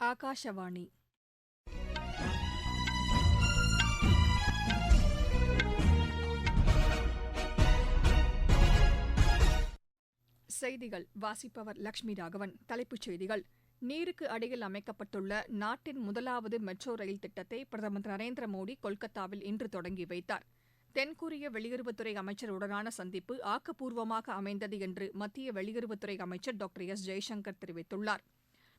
ஆகாஷவாணி செய்திகள். வாசிப்பவர் லட்சுமி ராகவன். தலைப்புச் செய்திகள். நீருக்கு அடியில் அமைக்கப்பட்டுள்ள நாட்டின் முதலாவது மெட்ரோ ரயில் திட்டத்தை பிரதமர் திரு நரேந்திர மோடி கொல்கத்தாவில் இன்று தொடங்கி வைத்தார். தென்கொரிய வெளியுறவுத்துறை அமைச்சருடனான சந்திப்பு ஆக்கப்பூர்வமாக அமைந்தது என்று மத்திய வெளியுறவுத்துறை அமைச்சர் டாக்டர் எஸ் ஜெய்சங்கர் தெரிவித்துள்ளார்.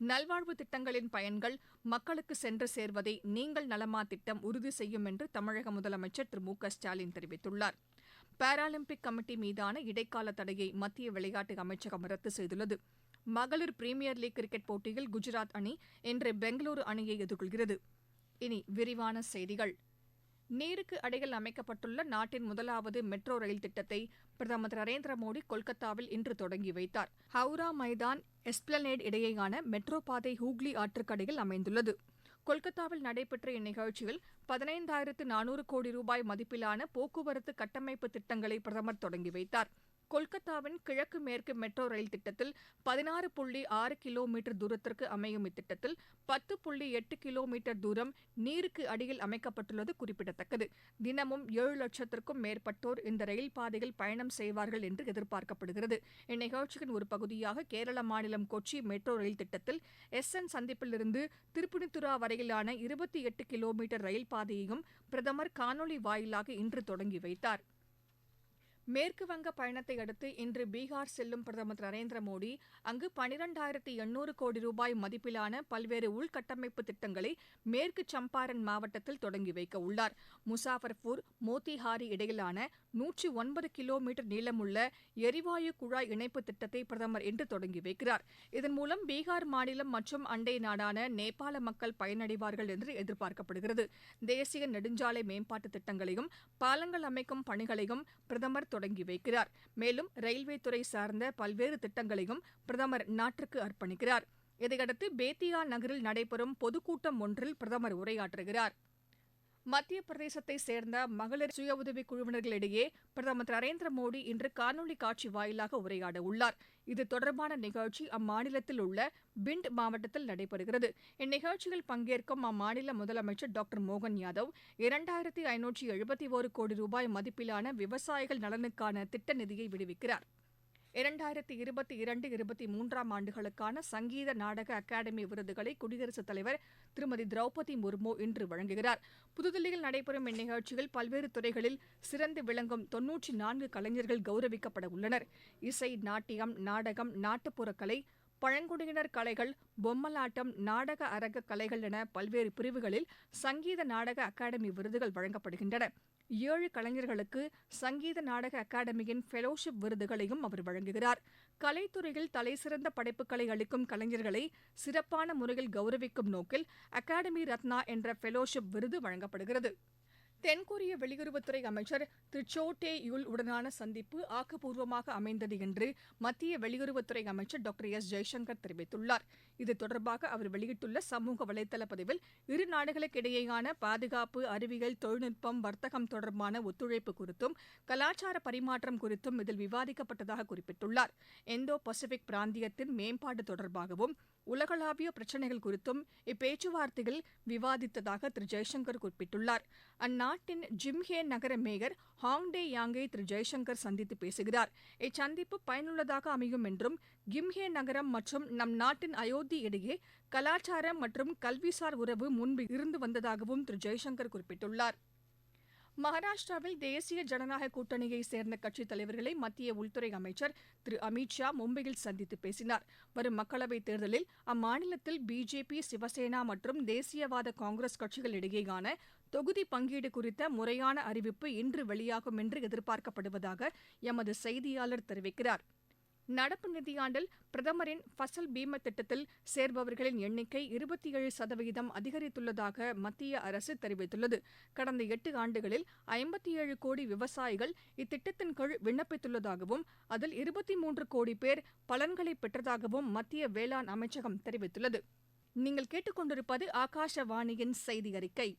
நல்வாழ்வு திட்டங்களின் பயன்கள் மக்களுக்கு சென்று சேர்வதை நீங்கள் நலமா திட்டம் உறுதி செய்யும் என்று தமிழக முதலமைச்சர் திரு மு க ஸ்டாலின் தெரிவித்துள்ளார். பாராலிம்பிக் கமிட்டி மீதான இடைக்கால தடையை மத்திய விளையாட்டு அமைச்சகம் ரத்து செய்துள்ளது. மகளிர் பிரீமியர் லீக் கிரிக்கெட் போட்டியில் குஜராத் அணி இன்று பெங்களூரு அணியை எதிர்கொள்கிறது. இனி விரிவான செய்திகள். நீருக்கு அடியில் அமைக்கப்பட்டுள்ள நாட்டின் முதலாவது மெட்ரோ ரயில் திட்டத்தை பிரதமர் திரு நரேந்திர மோடி கொல்கத்தாவில் இன்று தொடங்கி வைத்தார். ஹவுரா மைதான் எஸ்பிளனேட் இடையேயான மெட்ரோ பாதை ஹூக்ளி ஆற்றுக்கடையில் அமைந்துள்ளது. கொல்கத்தாவில் நடைபெற்ற இந்நிகழ்ச்சியில் பதினைந்தாயிரத்து நானூறு கோடி ரூபாய் மதிப்பிலான போக்குவரத்து கட்டமைப்பு திட்டங்களை பிரதமர் தொடங்கி வைத்தார். கொல்கத்தாவின் கிழக்கு மேற்கு மெட்ரோ ரயில் திட்டத்தில் பதினாறு புள்ளி ஆறு கிலோமீட்டர் தூரத்திற்கு அமையும் இத்திட்டத்தில் பத்து புள்ளி எட்டு கிலோமீட்டர் தூரம் நீருக்கு அடியில் அமைக்கப்பட்டுள்ளது குறிப்பிடத்தக்கது. தினமும் ஏழு லட்சத்திற்கும் மேற்பட்டோர் இந்த ரயில் பாதையில் பயணம் செய்வார்கள் என்று எதிர்பார்க்கப்படுகிறது. இந்நிகழ்ச்சியின் ஒரு பகுதியாக கேரள மாநிலம் கொச்சி மெட்ரோ ரயில் திட்டத்தில் எஸ் என் சந்திப்பிலிருந்து திருப்புனித்துரா வரையிலான இருபத்தி எட்டு கிலோமீட்டர் ரயில் பாதையையும் பிரதமர் காணொலி வாயிலாக இன்று தொடங்கி வைத்தார். மேற்குவங்க பயணத்தை அடுத்து இன்று பீகார் செல்லும் பிரதமர் திரு நரேந்திர மோடி அங்கு பனிரெண்டாயிரத்து எண்ணூறு கோடி ரூபாய் மதிப்பிலான பல்வேறு உள்கட்டமைப்பு திட்டங்களை மேற்கு சம்பாரன் மாவட்டத்தில் தொடங்கி வைக்க உள்ளார். முசாஃபர்பூர் மோத்திஹாரி இடையிலான நூற்றி ஒன்பது கிலோமீட்டர் நீளமுள்ள எரிவாயு குழாய் இணைப்பு திட்டத்தை பிரதமர் இன்று தொடங்கி வைக்கிறார். இதன் மூலம் பீகார் மாநிலம் மற்றும் அண்டை நாடான நேபாள மக்கள் பயனடைவார்கள் என்று எதிர்பார்க்கப்படுகிறது. தேசிய நெடுஞ்சாலை மேம்பாட்டு திட்டங்களையும் பாலங்கள் அமைக்கும் பணிகளையும் பிரதமர் தொடங்கி வைக்கிறார். மேலும் ரயில்வே துறை சார்ந்த பல்வேறு திட்டங்களையும் பிரதமர் நாட்டுக்கு அர்ப்பணிக்கிறார். இதையடுத்து பேத்தியா நகரில் நடைபெறும் பொதுக்கூட்டம் ஒன்றில் பிரதமர் உரையாற்றுகிறார். மத்திய பிரதேசத்தை சேர்ந்த மகளிர் சுய உதவிக் குழுவினர்களிடையே பிரதமர் திரு நரேந்திர மோடி இன்று காணொலி காட்சி வாயிலாக உரையாட உள்ளார். இது தொடர்பான நிகழ்ச்சி அம்மாநிலத்தில் உள்ள பிண்ட் மாவட்டத்தில் நடைபெறுகிறது. இந்நிகழ்ச்சியில் பங்கேற்கும் அம்மாநில முதலமைச்சர் டாக்டர் மோகன் யாதவ் இரண்டாயிரத்தி ஐநூற்றி எழுபத்தி ஒரு கோடி ரூபாய் மதிப்பிலான விவசாயிகள் நலனுக்கான திட்ட நிதியை விடுவிக்கிறார். இரண்டாயிரத்தி இருபத்தி இரண்டு இருபத்தி மூன்றாம் ஆண்டுகளுக்கான சங்கீத நாடக அகாடமி விருதுகளை குடியரசுத் தலைவர் திருமதி திரௌபதி முர்மு இன்று வழங்குகிறார். புதுதில்லியில் நடைபெறும் இந்நிகழ்ச்சியில் பல்வேறு துறைகளில் சிறந்து விளங்கும் தொன்னூற்றி நான்கு கலைஞர்கள் கௌரவிக்கப்பட உள்ளனர். இசை நாட்டியம் நாடகம் நாட்டுப்புற கலை பழங்குடியினர் கலைகள் பொம்மலாட்டம் நாடக அரங்க கலைகள் என பல்வேறு பிரிவுகளில் சங்கீத நாடக அகாடமி விருதுகள் வழங்கப்படுகின்றன. ஏழு கலைஞர்களுக்கு சங்கீத நாடக அகாடமியின் ஃபெலோஷிப் விருதுகளையும் அவர் வழங்குகிறார். கலைத்துறையில் தலைசிறந்த படைப்புகளை அளிக்கும் கலைஞர்களை சிறப்பான முறையில் கௌரவிக்கும் நோக்கில் அகாடமி ரத்னா என்ற ஃபெலோஷிப் விருது வழங்கப்படுகிறது. தென்கொரிய வெளியுறவுத்துறை அமைச்சர் திரு சோ டே யுல் உடனான சந்திப்பு ஆக்கப்பூர்வமாக அமைந்தது என்று மத்திய வெளியுறவுத்துறை அமைச்சர் டாக்டர் எஸ் ஜெய்சங்கர் தெரிவித்துள்ளார். இது தொடர்பாக அவர் வெளியிட்டுள்ள சமூக வலைதள பதிவில் இரு நாடுகளுக்கிடையேயான பாதுகாப்பு அறிவியல் தொழில்நுட்பம் வர்த்தகம் தொடர்பான ஒத்துழைப்பு குறித்தும் கலாச்சார பரிமாற்றம் குறித்தும் இதில் விவாதிக்கப்பட்டதாக குறிப்பிட்டுள்ளார். இந்தோ பசிபிக் பிராந்தியத்தின் மேம்பாடு தொடர்பாகவும் உலகளாவிய பிரச்சினைகள் குறித்தும் இப்பேச்சுவார்த்தையில் விவாதித்ததாக திரு. ஜெய்சங்கர் குறிப்பிட்டுள்ளார். அந்நாட்டின் ஜிம்ஹே நகர மேயர் ஹாங்டே யாங்கை திரு. ஜெய்சங்கர் சந்தித்து பேசுகிறார். இச்சந்திப்பு பயனுள்ளதாக அமையும் என்றும் கிம்ஹே நகரம் மற்றும் நம் நாட்டின் அயோத்தி இடையே கலாச்சாரம் மற்றும் கல்விசார் உறவு முன்பு இருந்து வந்ததாகவும் திரு. ஜெய்சங்கர் குறிப்பிட்டுள்ளார். மகாராஷ்டிராவில் தேசிய ஜனநாயக கூட்டணியைச் சேர்ந்த கட்சித் தலைவர்களை மத்திய உள்துறை அமைச்சர் திரு. அமித் ஷா மும்பையில் சந்தித்து பேசினார். வரும் மக்களவைத் தேர்தலில் அம்மாநிலத்தில் பிஜேபி சிவசேனா மற்றும் தேசியவாத காங்கிரஸ் கட்சிகள் இடையேயான தொகுதி பங்கீடு குறித்த முறையான அறிவிப்பு இன்று வெளியாகும் என்று எதிர்பார்க்கப்படுவதாக எமது செய்தியாளர் தெரிவிக்கிறார். நடப்பு நிதியாண்டில் பிரதமரின் ஃபசல் பீம திட்டத்தில் சேர்பவர்களின் எண்ணிக்கை இருபத்தி ஏழு சதவீதம் அதிகரித்துள்ளதாக மத்திய அரசு தெரிவித்துள்ளது. கடந்த எட்டு ஆண்டுகளில் ஐம்பத்தி ஏழு கோடி விவசாயிகள் இத்திட்டத்தின் கீழ் விண்ணப்பித்துள்ளதாகவும் அதில் இருபத்தி மூன்று கோடி பேர் பலன்களை பெற்றதாகவும் மத்திய வேளாண் அமைச்சகம் தெரிவித்துள்ளது. நீங்கள் கேட்டுக்கொண்டிருப்பது ஆகாஷவாணியின் செய்தி அறிக்கை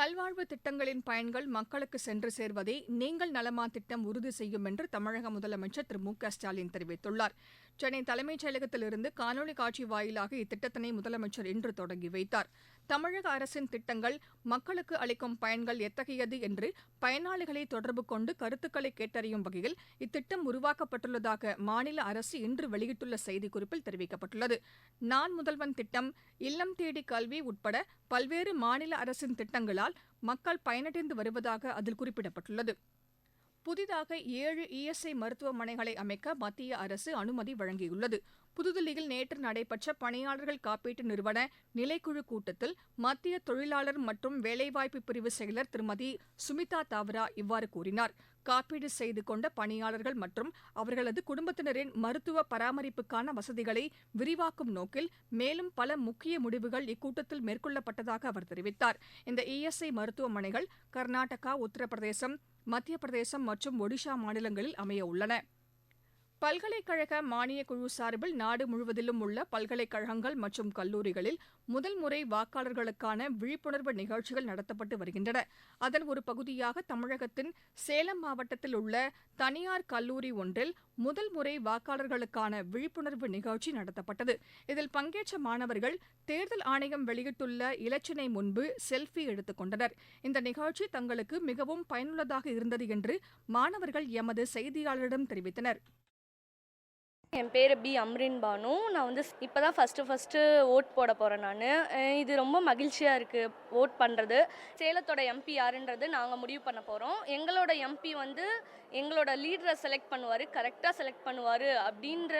நல்வாழ்வு திட்டங்களின் பயன்கள் மக்களுக்கு சென்று சேர்வதை நீங்கள் நலமா திட்டம் உறுதி செய்யும் என்று தமிழக முதலமைச்சர் திரு மு க ஸ்டாலின் தெரிவித்துள்ளார். சென்னை தலைமைச் செயலகத்திலிருந்து காணொலி காட்சி வாயிலாக இத்திட்டத்தினை முதலமைச்சர் இன்று தொடங்கி வைத்தார். தமிழக அரசின் திட்டங்கள் மக்களுக்கு அளிக்கும் பயன்கள் எத்தகையது என்று பயனாளிகளை தொடர்பு கொண்டு கருத்துக்களை கேட்டறியும் வகையில் இத்திட்டம் உருவாக்கப்பட்டுள்ளதாக மாநில அரசு இன்று வெளியிட்டுள்ள செய்திக்குறிப்பில் தெரிவிக்கப்பட்டுள்ளது. நான் முதல்வன் திட்டம் இல்லம் தேடி கல்வி உட்பட பல்வேறு மாநில அரசின் திட்டங்களால் மக்கள் பயனடைந்து வருவதாக அதில் குறிப்பிடப்பட்டுள்ளது. புதிதாக ஏழு இஎஸ்ஐ மருத்துவமனைகளை அமைக்க மத்திய அரசு அனுமதி வழங்கியுள்ளது. புதுதில்லியில் நேற்று நடைபெற்ற பணியாளர்கள் காப்பீட்டு நிறுவன நிலைக்குழு கூட்டத்தில் மத்திய தொழிலாளர் மற்றும் வேலைவாய்ப்பு பிரிவு செயலர் திருமதி சுமிதா தாவரா இவ்வாறு கூறினார். காப்பீடு செய்து கொண்ட பணியாளர்கள் மற்றும் அவர்களது குடும்பத்தினரின் மருத்துவ பராமரிப்புக்கான வசதிகளை விரிவாக்கும் நோக்கில் மேலும் பல முக்கிய முடிவுகள் இக்கூட்டத்தில் மேற்கொள்ளப்பட்டதாக அவர் தெரிவித்தார். இந்த இஎஸ்ஐ மருத்துவமனைகள் கர்நாடகா உத்தரப்பிரதேசம் மத்திய பிரதேசம் மற்றும் ஒடிஷா மாநிலங்களில் அமைய உள்ளன. பல்கலைக்கழக மானியக் குழு சார்பில் நாடு முழுவதிலும் உள்ள பல்கலைக்கழகங்கள் மற்றும் கல்லூரிகளில் முதல் முறை வாக்காளர்களுக்கான விழிப்புணர்வு நிகழ்ச்சிகள் நடத்தப்பட்டு வருகின்றன. அதன் ஒரு பகுதியாக தமிழகத்தின் சேலம் மாவட்டத்தில் உள்ள தனியார் கல்லூரி ஒன்றில் முதல் முறை வாக்காளர்களுக்கான விழிப்புணர்வு நிகழ்ச்சி நடத்தப்பட்டது. இதில் பங்கேற்ற மாணவர்கள் தேர்தல் ஆணையம் வெளியிட்டுள்ள இலச்சினை முன்பு செல்ஃபி எடுத்துக் கொண்டனர். இந்த நிகழ்ச்சி தங்களுக்கு மிகவும் பயனுள்ளதாக இருந்தது என்று மாணவர்கள் எமது செய்தியாளரிடம் தெரிவித்தனர். என் பேர் பி. அம்ரின் பானு. நான் வந்து இப்போ தான் ஃபஸ்ட்டு ஃபஸ்ட்டு ஓட் போட போகிறேன் நான். இது ரொம்ப மகிழ்ச்சியாக இருக்குது ஓட் பண்ணுறது சேலத்தோட எம்பி யாருன்றது நாங்கள் முடிவு பண்ண போகிறோம் எங்களோட எம்பி வந்து எங்களோட லீடரை செலக்ட் பண்ணுவார் கரெக்டாக செலக்ட் பண்ணுவார் அப்படின்ற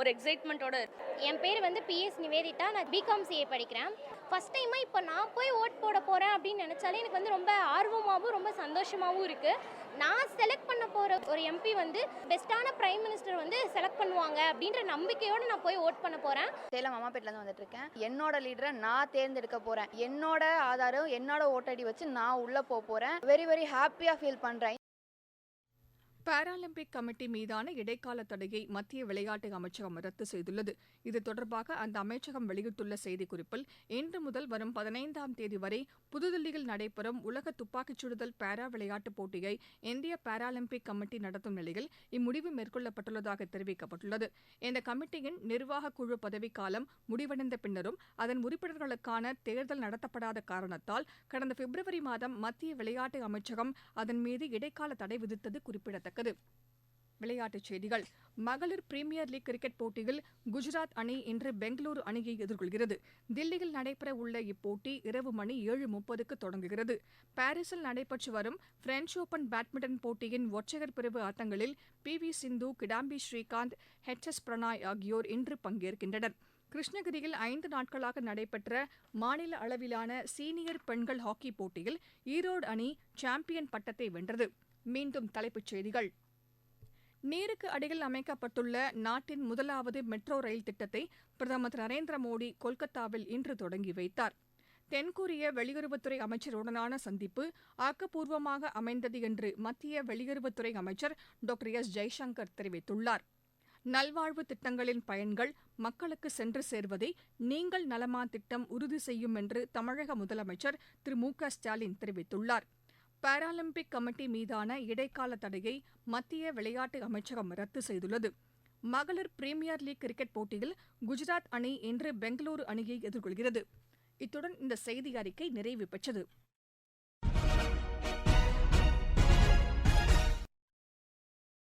ஒரு எக்ஸைட்மெண்ட்டோட என் பேர் வந்து பிஎஸ் நிவேதிதா. நான் பிகாம் சிஏ படிக்கிறேன். ஃபஸ்ட் டைமாக இப்போ நான் போய் ஓட் போட போகிறேன் அப்படின்னு நினச்சாலே எனக்கு வந்து ரொம்ப ஆர்வமாகவும் ரொம்ப சந்தோஷமாகவும் இருக்குது நான் செலக்ட் பண்ண போகிற ஒரு எம்பி வந்து பெஸ்ட்டான பிரைம் மினிஸ்டர் வந்து செலக்ட் பண்ணுவாங்க அப்படின்ற நம்பிக்கையோடு நான் போய் ஓட் பண்ண போகிறேன் சேலம் மாமாப்பேட்டிலேருந்து வந்துட்டு இருக்கேன். என்னோட லீடரை நான் தேர்ந்தெடுக்க போகிறேன் என்னோட ஆதாரம் என்னோட ஓட்டடி வச்சு நான் உள்ளே போக போகிறேன் வெரி வெரி ஹாப்பியாக ஃபீல் பண்ணுறேன் பாராலிம்பிக் கமிட்டி மீதான இடைக்கால தடையை மத்திய விளையாட்டு அமைச்சகம் ரத்து செய்துள்ளது. இது தொடர்பாக அந்த அமைச்சகம் வெளியிட்டுள்ள செய்திக்குறிப்பில் இன்று முதல் வரும் பதினைந்தாம் தேதி வரை புதுதில்லியில் நடைபெறும் உலக துப்பாக்கிச் சுடுதல் பாரா விளையாட்டுப் போட்டியை இந்திய பாராலிம்பிக் கமிட்டி நடத்தும் நிலையில் இம்முடிவு மேற்கொள்ளப்பட்டுள்ளதாக தெரிவிக்கப்பட்டுள்ளது. இந்த கமிட்டியின் நிர்வாகக் குழு பதவிக்காலம் முடிவடைந்த பின்னரும் அதன் உறுப்பினர்களுக்கான தேர்தல் நடத்தப்படாத காரணத்தால் கடந்த பிப்ரவரி மாதம் மத்திய விளையாட்டு அமைச்சகம் அதன் மீது இடைக்கால தடை விதித்தது குறிப்பிடத்தக்கது. விளையாட்டுச் செய்திகள். மகளிர் பிரீமியர் லீக் கிரிக்கெட் போட்டியில் குஜராத் அணி இன்று பெங்களூரு அணியை எதிர்கொள்கிறது. தில்லியில் நடைபெற உள்ள இப்போட்டி இரவு மணி ஏழு முப்பதுக்கு தொடங்குகிறது. பாரிஸில் நடைபெற்று வரும் பிரெஞ்ச் ஓபன் பேட்மிண்டன் போட்டியின் ஒற்றையர் பிரிவு ஆட்டங்களில் P V Sindhu Kidambi Srikanth H S Prannoy ஆகியோர் இன்று பங்கேற்கின்றனர். கிருஷ்ணகிரியில் ஐந்து நாட்களாக நடைபெற்ற மாநில அளவிலான சீனியர் பெண்கள் ஹாக்கி போட்டியில் ஈரோடு அணி சாம்பியன் பட்டத்தை வென்றது. மீண்டும் தலைப்புச் செய்திகள். நீருக்கு அடியில் அமைக்கப்பட்டுள்ள நாட்டின் முதலாவது மெட்ரோ ரயில் திட்டத்தை பிரதமர் திரு நரேந்திர மோடி கொல்கத்தாவில் இன்று தொடங்கி வைத்தார். தென்கொரிய வெளியுறவுத்துறை அமைச்சருடனான சந்திப்பு ஆக்கப்பூர்வமாக அமைந்தது என்று மத்திய வெளியுறவுத்துறை அமைச்சர் டாக்டர் எஸ். ஜெய்சங்கர் தெரிவித்துள்ளார். நல்வாழ்வு திட்டங்களின் பயன்கள் மக்களுக்கு சென்று சேர்வதை நீங்கள் நலமா திட்டம் உறுதி செய்யும் என்று தமிழக முதலமைச்சர் திரு மு க ஸ்டாலின் தெரிவித்துள்ளார். பாராலிம்பிக் கமிட்டி மீதான இடைக்கால தடையை மத்திய விளையாட்டு அமைச்சகம் ரத்து செய்துள்ளது. மகளிர் பிரீமியர் லீக் கிரிக்கெட் போட்டியில் குஜராத் அணி இன்று பெங்களூரு அணியை எதிர்கொள்கிறது. இத்துடன் இந்த செய்தி அறிக்கை நிறைவு பெற்றது.